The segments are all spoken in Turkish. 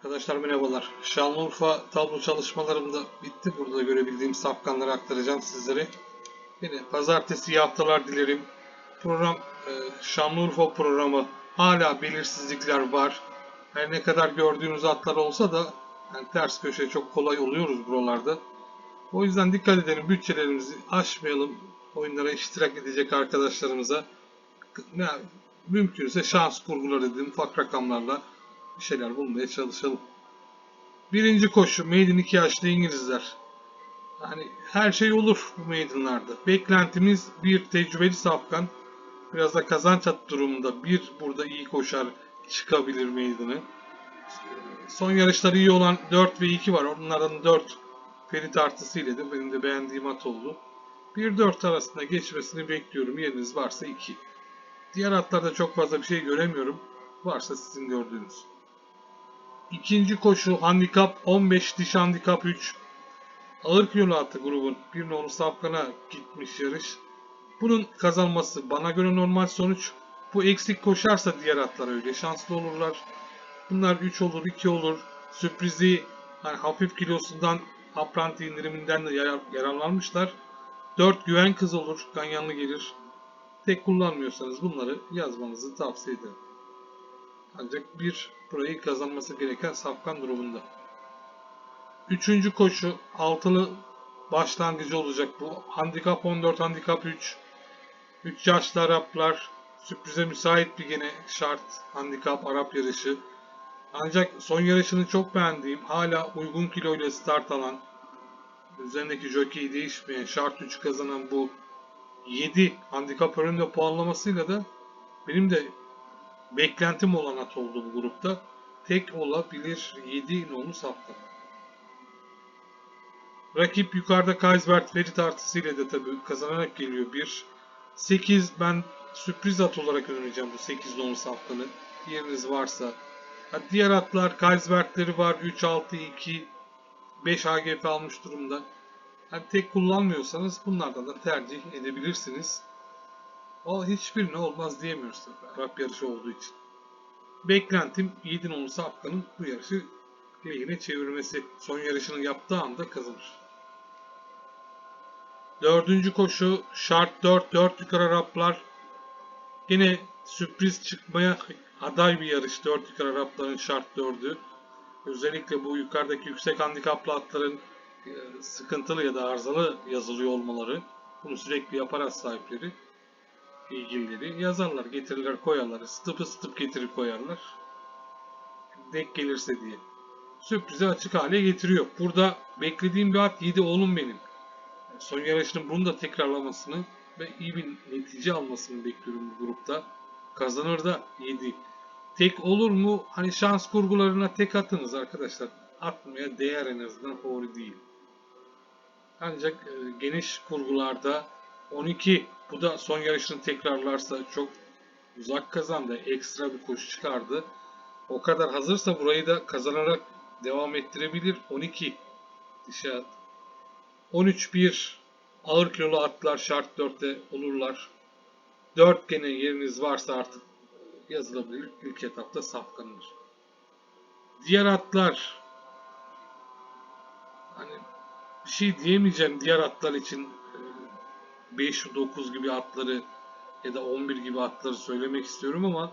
Arkadaşlar merhabalar. Şanlıurfa tablo çalışmalarım da bitti. Burada görebildiğim safkanları aktaracağım sizlere. Yine pazartesi iyi haftalar dilerim. Program e, Şanlıurfa programı hala belirsizlikler var. Her ne kadar gördüğünüz atlar olsa da yani ters köşe çok kolay oluyoruz buralarda. O yüzden dikkat edelim bütçelerimizi aşmayalım. Oyunlara iştirak edecek arkadaşlarımıza yani mümkünse şans kurguları edin ufak rakamlarla bir şeyler bulmaya çalışalım. Birinci koşu Maiden 2 yaşlı İngilizler. Yani her şey olur bu Maiden'larda. Beklentimiz bir tecrübeli safkan. Biraz da kazanç at durumunda bir burada iyi koşar çıkabilir Maiden'ı. Son yarışları iyi olan 4 ve 2 var. Onların 4 Ferit artısıyla da benim de beğendiğim at oldu. 1-4 arasında geçmesini bekliyorum. Yeriniz varsa 2. Diğer atlarda çok fazla bir şey göremiyorum. Varsa sizin gördüğünüz. İkinci koşu handikap 15 diş handikap 3. Ağır kilolu atı grubun bir nolu safkana gitmiş yarış. Bunun kazanması bana göre normal sonuç. Bu eksik koşarsa diğer atlar öyle şanslı olurlar. Bunlar 3 olur 2 olur. Sürprizi hani hafif kilosundan apranti indiriminden de yarar, yararlanmışlar. 4 güven kız olur. Ganyanlı gelir. Tek kullanmıyorsanız bunları yazmanızı tavsiye ederim. Ancak bir burayı kazanması gereken safkan durumunda. Üçüncü koşu altılı başlangıcı olacak bu. Handikap 14, handikap 3. 3 yaşlı Araplar sürprize müsait bir gene şart handikap Arap yarışı. Ancak son yarışını çok beğendiğim, hala uygun kiloyla start alan, üzerindeki jockey değişmeyen, şart 3 kazanan bu 7 handikap önünde puanlamasıyla da benim de beklentim olan at oldu bu grupta. Tek olabilir 7 nolu safta. Rakip yukarıda Kaisbert Ferit artısıyla da tabii kazanarak geliyor. 1 8 ben sürpriz at olarak önereceğim bu 8 nolu saftanı. Yeriniz varsa. Ha, diğer atlar Kaisbert'leri var. 3 6 2 5 AGF almış durumda. Yani tek kullanmıyorsanız bunlardan da tercih edebilirsiniz. O hiçbirine olmaz diyemiyoruz tabii. Arap yarışı olduğu için. Beklentim 7 nolu Safkan'ın bu yarışı lehine çevirmesi. Son yarışını yaptığı anda kazanır. Dördüncü koşu şart 4 4 yukarı Araplar. Yine sürpriz çıkmaya aday bir yarış. 4 yukarı Arapların şart 4'ü. Özellikle bu yukarıdaki yüksek handikaplı atların e, sıkıntılı ya da arızalı yazılıyor olmaları. Bunu sürekli yapar at sahipleri ilgilileri yazarlar, getirirler, koyarlar. Stıpı stıp getirir koyarlar. Denk gelirse diye. Sürprize açık hale getiriyor. Burada beklediğim bir at 7 oğlum benim. Son yarışının bunu da tekrarlamasını ve iyi bir netice almasını bekliyorum bu grupta. Kazanır da 7. Tek olur mu? Hani şans kurgularına tek atınız arkadaşlar. Atmaya değer en azından favori değil. Ancak e, geniş kurgularda 12 bu da son yarışını tekrarlarsa çok uzak kazandı. Ekstra bir koşu çıkardı. O kadar hazırsa burayı da kazanarak devam ettirebilir. 12 dışa 13-1 ağır kilolu atlar şart 4'te olurlar. 4 gene yeriniz varsa artık yazılabilir. İlk etapta safkanır. Diğer atlar hani bir şey diyemeyeceğim diğer atlar için 5, 9 gibi atları ya da 11 gibi atları söylemek istiyorum ama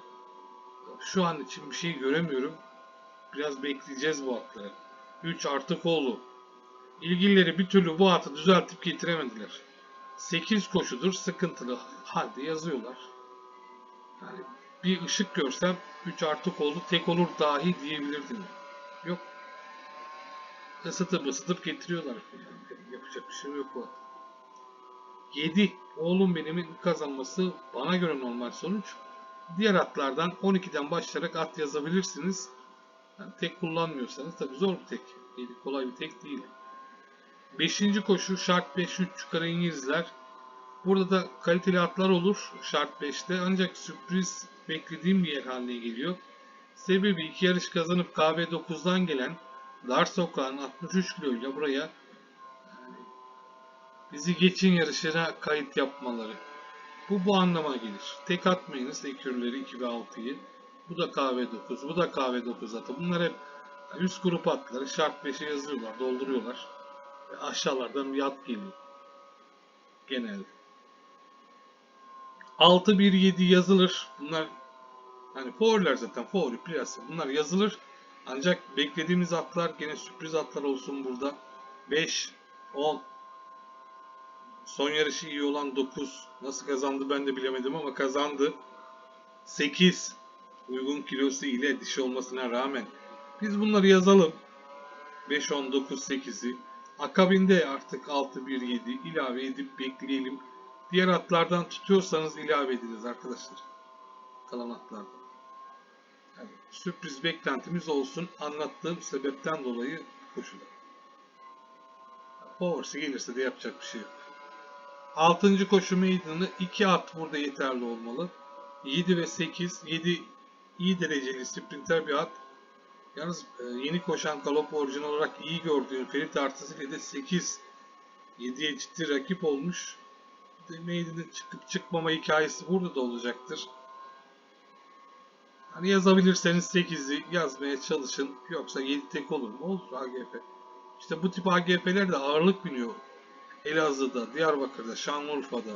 şu an için bir şey göremiyorum. Biraz bekleyeceğiz bu atları. 3 artı kolu. İlgilileri bir türlü bu atı düzeltip getiremediler. 8 koşudur sıkıntılı halde yazıyorlar. Yani bir ışık görsem 3 artı kolu tek olur dahi diyebilirdim. Yok. Isıtıp ısıtıp getiriyorlar. Yani yapacak bir şey yok bu. 7 oğlum benimin kazanması bana göre normal sonuç. Diğer atlardan 12'den başlayarak at yazabilirsiniz. Yani tek kullanmıyorsanız tabi zor bir tek. 7 kolay bir tek değil. 5. koşu şart 5 3 yukarı İngilizler. Burada da kaliteli atlar olur şart 5'te ancak sürpriz beklediğim bir yer haline geliyor. Sebebi iki yarış kazanıp KB9'dan gelen Dar Sokağın 63 kiloyla buraya bizi geçin yarışına kayıt yapmaları. Bu bu anlama gelir. Tek atmayınız ekürleri 2 ve 6'yı. Bu da KV9, bu da KV9 atı. Bunlar hep üst grup atları şart 5'e yazıyorlar, dolduruyorlar. Ve aşağılardan bir at geliyor. Genelde. 6-1-7 yazılır. Bunlar hani favoriler zaten favori plase. Bunlar yazılır. Ancak beklediğimiz atlar gene sürpriz atlar olsun burada. 5, 10, son yarışı iyi olan 9. Nasıl kazandı ben de bilemedim ama kazandı. 8, uygun kilosu ile dişi olmasına rağmen. Biz bunları yazalım. 5, 10, 9, 8'i. Akabinde artık 6, 1, 7 ilave edip bekleyelim. Diğer atlardan tutuyorsanız ilave ediniz arkadaşlar. Kalan atlardan. Yani sürpriz beklentimiz olsun. Anlattığım sebepten dolayı koşuda. Powers'ı gelirse de yapacak bir şey yok. 6. koşu meydanı 2 at burada yeterli olmalı. 7 ve 8. 7 iyi dereceli sprinter bir at. Yalnız e, yeni koşan galop orijinal olarak iyi gördüğüm Ferit artısıyla de 8 7'ye ciddi rakip olmuş. Meydanın çıkıp çıkmama hikayesi burada da olacaktır. Hani yazabilirseniz 8'i yazmaya çalışın. Yoksa 7 tek olur mu? Olur AGF. İşte bu tip AGF'ler de ağırlık biniyor. Elazığ'da, Diyarbakır'da, Şanlıurfa'da.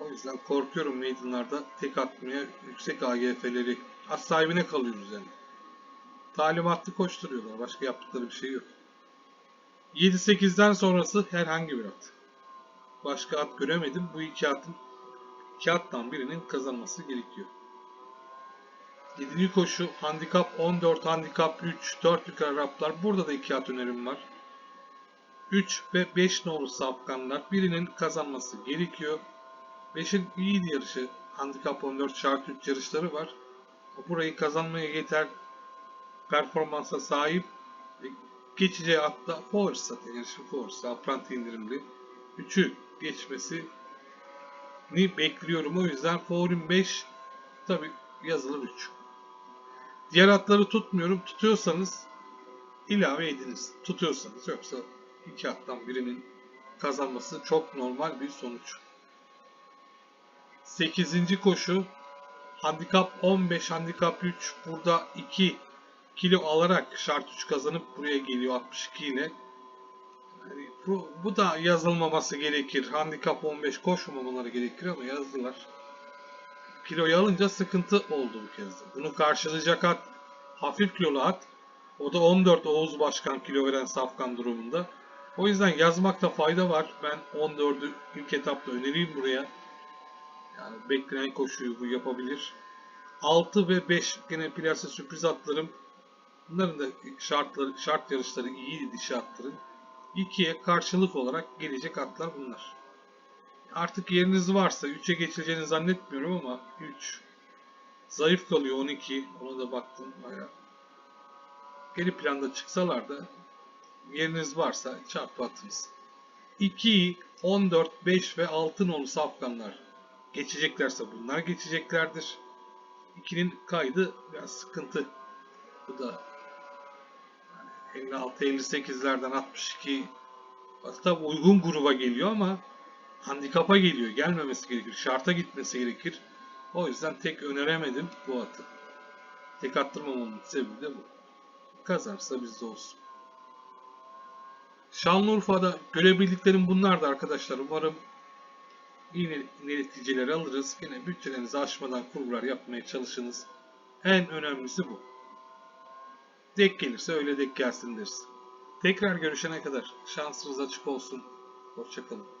O yüzden korkuyorum meydanlarda tek atmaya yüksek AGF'leri. At sahibine kalıyoruz yani. Talimatlı koşturuyorlar. Başka yaptıkları bir şey yok. 7-8'den sonrası herhangi bir at. Başka at göremedim. Bu iki atın iki attan birinin kazanması gerekiyor. 7. koşu handikap 14, handikap 3, 4 yukarı raplar. Burada da iki at önerim var. 3 ve 5 nolu safkanlar. Birinin kazanması gerekiyor. 5'in iyiydi yarışı. Handikap 14 şart 3 yarışları var. Burayı kazanmaya yeter performansa sahip. E, Geçeceği atla Force zaten yarışın Force. Apprenti indirimli. 3'ü geçmesi ni bekliyorum. O yüzden Favorim 5 tabi yazılır 3. Diğer atları tutmuyorum. Tutuyorsanız ilave ediniz. Tutuyorsanız yoksa iki attan birinin kazanması çok normal bir sonuç. 8. koşu handikap 15, handikap 3. Burada 2 kilo alarak şart 3 kazanıp buraya geliyor 62 ile. Bu, bu da yazılmaması gerekir. Handikap 15 koşmamaları gerekir ama yazdılar. Kiloyu alınca sıkıntı oldu bu kez. Bunu karşılayacak at hafif kilolu at. O da 14 Oğuz Başkan kilo veren safkan durumunda. O yüzden yazmakta fayda var. Ben 14'ü ilk etapta önereyim buraya. Yani beklenen koşuyu bu yapabilir. 6 ve 5 gene plase sürpriz atlarım. Bunların da şartları, şart yarışları iyi dişi atların. 2'ye karşılık olarak gelecek atlar bunlar. Artık yeriniz varsa 3'e geçeceğini zannetmiyorum ama 3 zayıf kalıyor 12. Ona da baktım bayağı. Geri planda çıksalar da yeriniz varsa çarpı atınız. 2, 14, 5 ve 6 nolu safkanlar geçeceklerse bunlar geçeceklerdir. 2'nin kaydı biraz sıkıntı. Bu da 56-58'lerden 62 tabi uygun gruba geliyor ama handikapa geliyor. Gelmemesi gerekir. Şarta gitmesi gerekir. O yüzden tek öneremedim bu atı. Tek attırmamamın sebebi de bu. Kazarsa bizde olsun. Şanlıurfa'da görebildiklerim bunlardı arkadaşlar. Umarım iyi neticeler alırız. Yine bütçelerinizi aşmadan kurgular yapmaya çalışınız. En önemlisi bu. Dek gelirse öyle dek gelsin deriz. Tekrar görüşene kadar şansınız açık olsun. Hoşçakalın.